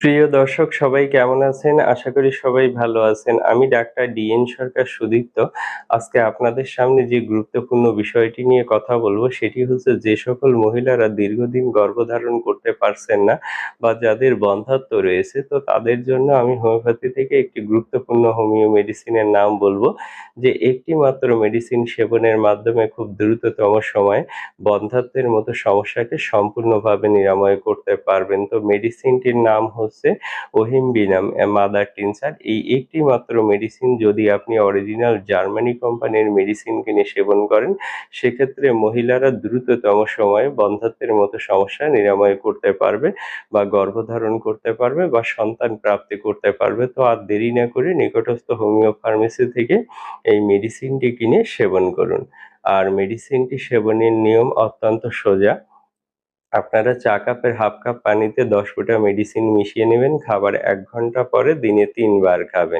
প্রিয় দর্শক, সবাই কেমন আছেন? আশা করি সবাই ভালো আছেন। আমি ডাক্তার ডিএন সরকার সুদীপ্ত। আজকে আপনাদের সামনে যে গুরুত্বপূর্ণ বিষয়টি নিয়ে কথা বলব, সেটি হচ্ছে যে সকল মহিলারা দীর্ঘদিন গর্ভধারণ করতে পারছেন না বা যাদের বন্ধ্যাত্ব রয়েছে, তো তাদের জন্য আমি হোমিওপ্যাথি থেকে একটি গুরুত্বপূর্ণ হোমিও মেডিসিনের নাম বলব, যে একটি মাত্র মেডিসিন সেবনের মাধ্যমে খুব দ্রুততম সময়ে বন্ধ্যাত্বের মতো সমস্যাকে সম্পূর্ণভাবে নিরাময় করতে পারবেন। তো মেডিসিনটির নাম ওহিমবিনাম মাদার টিনসার এই একটি মাত্র মেডিসিন যদি আপনি অরিজিনাল জার্মানি কোম্পানির মেডিসিন কিনে সেবন করেন, সেক্ষেত্রে মহিলারা দ্রুততম সময়ে বন্ধ্যাত্বের মতো সমস্যা নিরাময় করতে পারবে বা গর্ভধারণ করতে পারবে বা সন্তান প্রাপ্তি করতে পারবে। তো আর দেরি না করে নিকটস্থ হোমিও ফার্মেসি থেকে এই মেডিসিনটি কিনে সেবন করুন। আর মেডিসিনটি সেবনের নিয়ম অত্যন্ত সোজা। আপনারা চা কাপের হাফ কাপ পানিতে দশ ফোঁটা মেডিসিন মিশিয়ে নেবেন, খাবার এক ঘণ্টা পরে দিনে তিনবার খাবেন।